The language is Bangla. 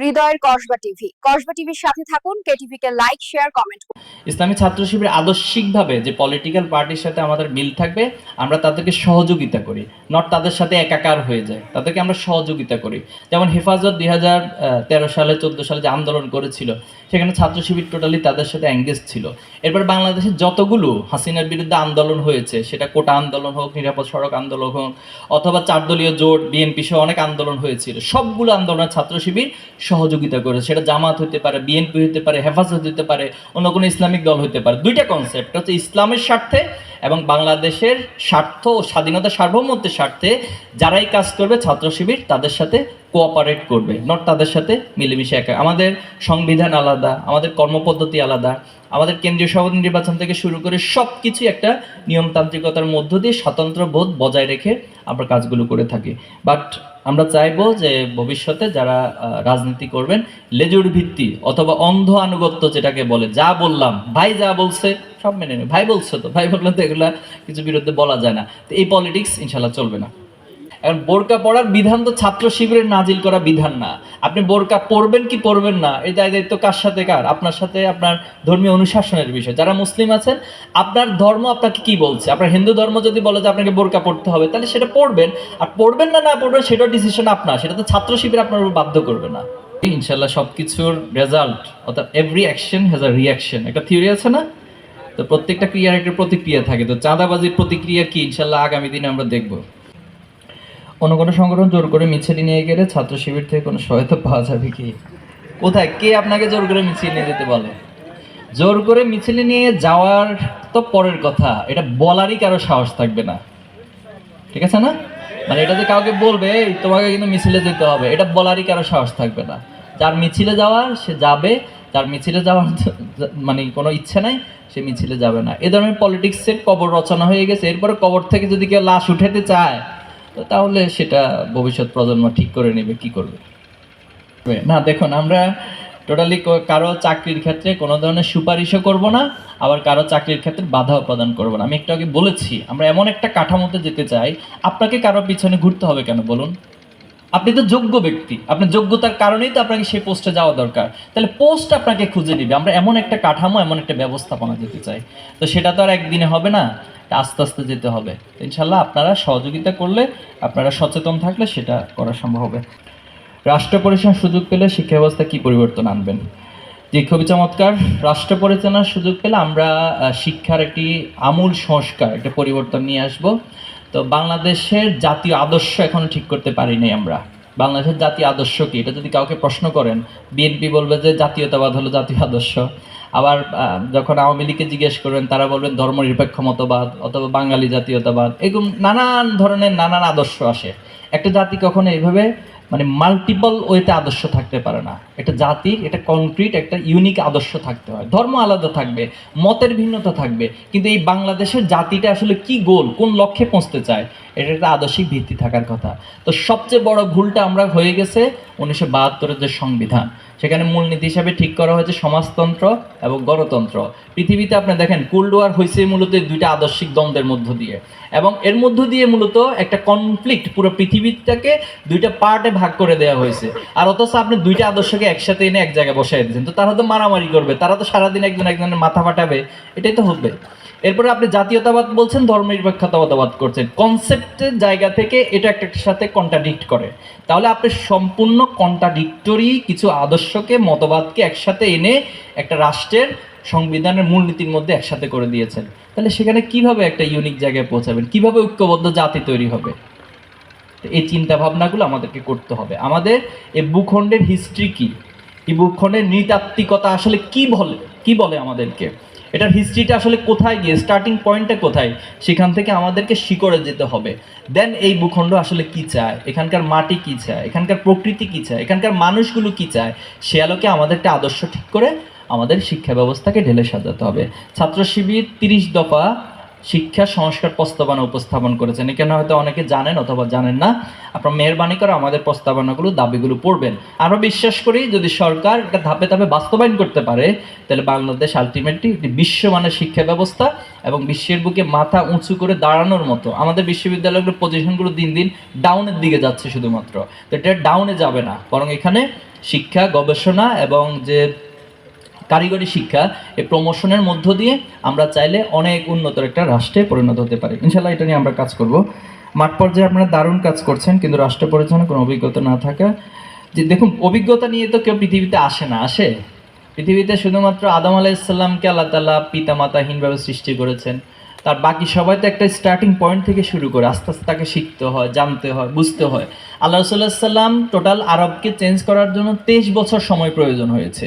হৃদয়ের কসবা টিভি। কসবা টিভির সাথে থাকুন কেটিভি কে like, share, comment Islami Chhatra Shibir আদর্শিকভাবে যে পলিটিক্যাল পার্টির সাথে আমাদের মিল থাকবে, আমরা তাদেরকে সহযোগিতা করি নট তাদের সাথে একাকার হয়ে যায়। তাদেরকে আমরা সহযোগিতা করি। যেমন হেফাজত দুই হাজার তেরো সালে, চোদ্দ সালে যে আন্দোলন করেছিল সেখানে ছাত্র শিবির টোটালি তাদের সাথে এঙ্গেজ ছিল। এরপর বাংলাদেশে যতগুলো হাসিনার বিরুদ্ধে আন্দোলন হয়েছে, সেটা কোটা আন্দোলন হোক, নিরাপদ সড়ক আন্দোলন হোক, অথবা চারদলীয় জোট বিএনপি সহ অনেক আন্দোলন হয়েছিল। সবগুলো আন্দোলনের ছাত্র শিবির সহযোগিতা করেছে। সেটা জামাত হতে পারে বিএনপি হতে পারে, হেফাজত হতে পারে, অন্য কোনো ইসলামিক দল হতে পারে। দুইটা কনসেপ্ট হচ্ছে ইসলামের স্বার্থে এবং বাংলাদেশের স্বার্থ ও স্বাধীনতা সার্বভৌমত্বের স্বার্থে যারাই কাজ করবে, ছাত্র শিবির তাদের সাথে কোঅপারেট করবে নট তাদের সাথে মিলেমিশে একা। আমাদের সংবিধান আলাদা আমাদের কর্মপদ্ধতি আলাদা, আমাদের কেন্দ্রীয় সভাপতি নির্বাচন থেকে শুরু করে সব কিছু একটা নিয়মতান্ত্রিকতার মধ্য দিয়ে স্বতন্ত্র বোধ বজায় রেখে আমরা কাজগুলো করে থাকি। বাট আমরা চাইব যে ভবিষ্যতে যারা রাজনীতি করবেন, লেজুর ভিত্তি অথবা অন্ধ আনুগত্য যেটাকে বলে, যা বললাম, ভাই যা বলছে, সব মেনে নেবে। ভাই বলছে তো, ভাই বললে তো এগুলা কিছু বিরুদ্ধে বলা যায় না। তো এই পলিটিক্স ইনশাল্লাহ চলবে না। এখন বোরকা পড়ার বিধান তো ছাত্র শিবিরের নাজিল করা বিধান না। আপনি বোরকা পড়বেন কি পড়বেন না, এই দায় দায়িত্ব কার সাথে কার? আপনার সাথে আপনার ধর্মীয় অনুশাসনের বিষয়। যারা মুসলিম আছেন, আপনার ধর্ম আপনাকে কি বলছে? আপনার হিন্দু ধর্ম যদি বলে যে আপনাকে বোরকা পড়তে হবে, তাহলে সেটা পড়বেন আর পড়বেন না না পড়বেন সেটাও ডিসিশন আপনার। সেটা তো ছাত্র শিবির আপনার উপর বাধ্য করবে না। ইনশাল্লাহ সব কিছুর রেজাল্ট অর্থাৎ every action has a reaction একটা থিওরি আছে না? তো প্রত্যেকটা ক্রিয়ার একটা প্রতিক্রিয়া থাকে। তো চাঁদাবাজির প্রতিক্রিয়া কি? ইনশাল্লাহ আগামী দিনে আমরা দেখব। অন্য কোনো সংগঠন জোর করে মিছিল নিয়ে গেলে ছাত্র শিবির থেকে কোনো সহায়তা পাওয়া যাবে কি? কোথায়? কে আপনাকে জোর করে মিছিল নিয়ে যেতে বলে? জোর করে মিছিলে নিয়ে যাওয়ার তো পরের কথা, এটা বলারই কারও সাহস থাকবে না। ঠিক আছে না? মানে এটা যে কাউকে বলবে তোমাকে কিন্তু মিছিলে যেতে হবে, এটা বলারই কারও সাহস থাকবে না। যার মিছিলে যাওয়ার সে যাবে। যার মিছিলে যাওয়ার মানে কোনো ইচ্ছে নাই, সে মিছিলে যাবে না। এ ধরনের পলিটিক্সের কবর রচনা হয়ে গেছে। এরপরে কবর থেকে যদি কেউ লাশ উঠাতে চায় তো তাহলে সেটা ভবিষ্যৎ প্রজন্ম ঠিক করে নেবে, কি করবে? না, দেখুন, আমরা টোটালি কারও চাকরির ক্ষেত্রে কোনো ধরনের সুপারিশও করব না, আবার কারও চাকরির ক্ষেত্রে বাধাও প্রদান করব না। আমি একটু আগে বলেছি, আমরা এমন একটা কাঠামোতে যেতে চাই, আপনাকে কারও পিছনে ঘুরতে হবে কেন, বলুন? আপনি তো যোগ্য ব্যক্তি, আপনার যোগ্যতার কারণেই তো আপনাকে সেই পোস্টে যাওয়া দরকার। তাহলে পোস্ট আপনাকে খুঁজে নিবে আমরা এমন একটা কাঠামো, এমন একটা ব্যবস্থাপনা যেতে চাই। তো সেটা তো আর একদিনে হবে না। আস্তে আস্তে যেতে হবে। ইনশাল্লাহ আপনারা সহযোগিতা করলে আপনারা সচেতন থাকলে সেটা করা সম্ভব হবে। রাষ্ট্র পরিচালনার সুযোগ পেলে শিক্ষা ব্যবস্থা কি পরিবর্তন আনবেন? যে খুবই চমৎকার। রাষ্ট্র পরিচালনার সুযোগ পেলে আমরা শিক্ষার একটি আমূল সংস্কার, একটা পরিবর্তন নিয়ে আসব। তো বাংলাদেশের জাতীয় আদর্শ এখনও ঠিক করতে পারিনি আমরা। বাংলাদেশের জাতীয় আদর্শ কি? এটা যদি কাউকে প্রশ্ন করেন, বিএনপি বলবে যে জাতীয়তাবাদ হলো জাতীয় আদর্শ। আবার যখন আওয়ামী লীগকে জিজ্ঞেস করবেন, তারা বলবেন ধর্মনিরপেক্ষ মতবাদ অথবা বাঙালি জাতীয়তাবাদ। এরকম নানান ধরনের নানান আদর্শ আসে। একটা জাতি কখনো এইভাবে মানে মাল্টিপল ওয়েতে আদর্শ থাকতে পারে না। একটা জাতির একটা কনক্রিট একটা ইউনিক আদর্শ থাকতে হয়। ধর্ম আলাদা থাকবে, মতের ভিন্নতা থাকবে, কিন্তু এই বাংলাদেশের জাতিটা আসলে কি গোল, কোন লক্ষ্যে পৌঁছতে চায়, এটা একটা আদর্শিক ভিত্তি থাকার কথা। তো সবচেয়ে বড় ভুলটা আমরা হয়ে গেছে উনিশশো বাহাত্তরের যে সংবিধান। সেখানে মূলনীতি হিসাবে ঠিক করা হয়েছে সমাজতন্ত্র এবং গণতন্ত্র। পৃথিবীতে আপনি দেখেন কোল্ড ওয়ার হয়েছে মূলত দুইটা আদর্শিক দ্বন্দ্বের মধ্য দিয়ে। এবং এর মধ্য দিয়ে মূলত একটা কনফ্লিক্ট পুরো পৃথিবীটাকে দুইটা পার্টে ভাগ করে দেওয়া হয়েছে। আর অথচ আপনি দুইটা আদর্শকে একসাথে এনে এক জায়গায় বসাই দিয়েছেন। তো তারা তো মারামারি করবে, তারা তো সারাদিন একজন একজনের মাথা ফাটাবে, এটাই তো হবে। এরপরে আপনি জাতীয়তাবাদ বলছেন, ধর্মনিরপেক্ষতাবাদ করছেন। কনসেপ্টের জায়গা থেকে এটা একটা সাথে কন্ট্রাডিক্ট করে। তাহলে আপনি সম্পূর্ণ কন্ট্রাডিক্টরি কিছু আদর্শকে, মতবাদকে একসাথে এনে একটা রাষ্ট্রের সংবিধানের মূলনীতির মধ্যে একসাথে করে দিয়েছেন। তাহলে সেখানে কীভাবে একটা ইউনিক জায়গায় পৌঁছাবেন? কীভাবে ঐক্যবদ্ধ জাতি তৈরি হবে? তো এই চিন্তা ভাবনাগুলো আমাদেরকে করতে হবে। আমাদের এই ভূখণ্ডের হিস্ট্রি কি? এই ভূখণ্ডের নৃতাত্ত্বিকতা আসলে কি বলে কি বলে আমাদেরকে? এটার হিস্ট্রিটা আসলে কোথায় গিয়ে স্টার্টিং পয়েন্টটা কোথায়? সেখান থেকে আমাদেরকে শিকড়ে যেতে হবে। দেন এই ভূখণ্ড আসলে কি চায়? এখানকার মাটি কি চায়? এখানকার প্রকৃতি কি চায়? এখানকার মানুষগুলো কি চায়? সে আলোকে আমাদের একটা আদর্শ ঠিক করে আমাদের শিক্ষা ব্যবস্থাকে ঢেলে সাজাতে হবে। ছাত্র শিবির তিরিশ দফা শিক্ষা সংস্কার প্রস্তাবনা উপস্থাপন করেছেন। এখানে হয়তো অনেকে জানেন অথবা জানেন না। আপনার মেহরবানি করে আমাদের প্রস্তাবনাগুলো, দাবিগুলো পড়বেন। আরও বিশ্বাস করি, যদি সরকার এটা ধাপে ধাপে বাস্তবায়ন করতে পারে, তাহলে বাংলাদেশ আলটিমেটলি একটি বিশ্বমানের শিক্ষা ব্যবস্থা এবং বিশ্বের বুকে মাথা উঁচু করে দাঁড়ানোর মতো। আমাদের বিশ্ববিদ্যালয়গুলোর পজিশনগুলো দিন দিন ডাউনের দিকে যাচ্ছে শুধুমাত্র। তো এটা ডাউনে যাবে না। বরং এখানে শিক্ষা, গবেষণা এবং যে কারিগরি শিক্ষা এই প্রমোশনের মধ্য দিয়ে আমরা চাইলে অনেক উন্নত একটা রাষ্ট্রে পরিণত হতে পারি। ইনশাল্লাহ এটা নিয়ে আমরা কাজ করব। মাঠ পর্যায়ে আপনারা দারুণ কাজ করছেন, কিন্তু রাষ্ট্র পরিচালনার কোনো অভিজ্ঞতা না থাকা। যে দেখুন, অভিজ্ঞতা নিয়ে তো কেউ পৃথিবীতে আসে না, আসে। পৃথিবীতে শুধুমাত্র আদম আলাইসাল্লামকে আল্লাহ তালা পিতা মাতাহীনভাবে সৃষ্টি করেছেন। তার বাকি সবাই তো একটা স্টার্টিং পয়েন্ট থেকে শুরু করে, আস্তে আস্তে তাকে শিখতে হয়, জানতে হয়, বুঝতে হয়। আল্লাহ রসুল্লাহ সাল্লাম টোটাল আরবকে চেঞ্জ করার জন্য তেইশ বছর সময় প্রয়োজন হয়েছে।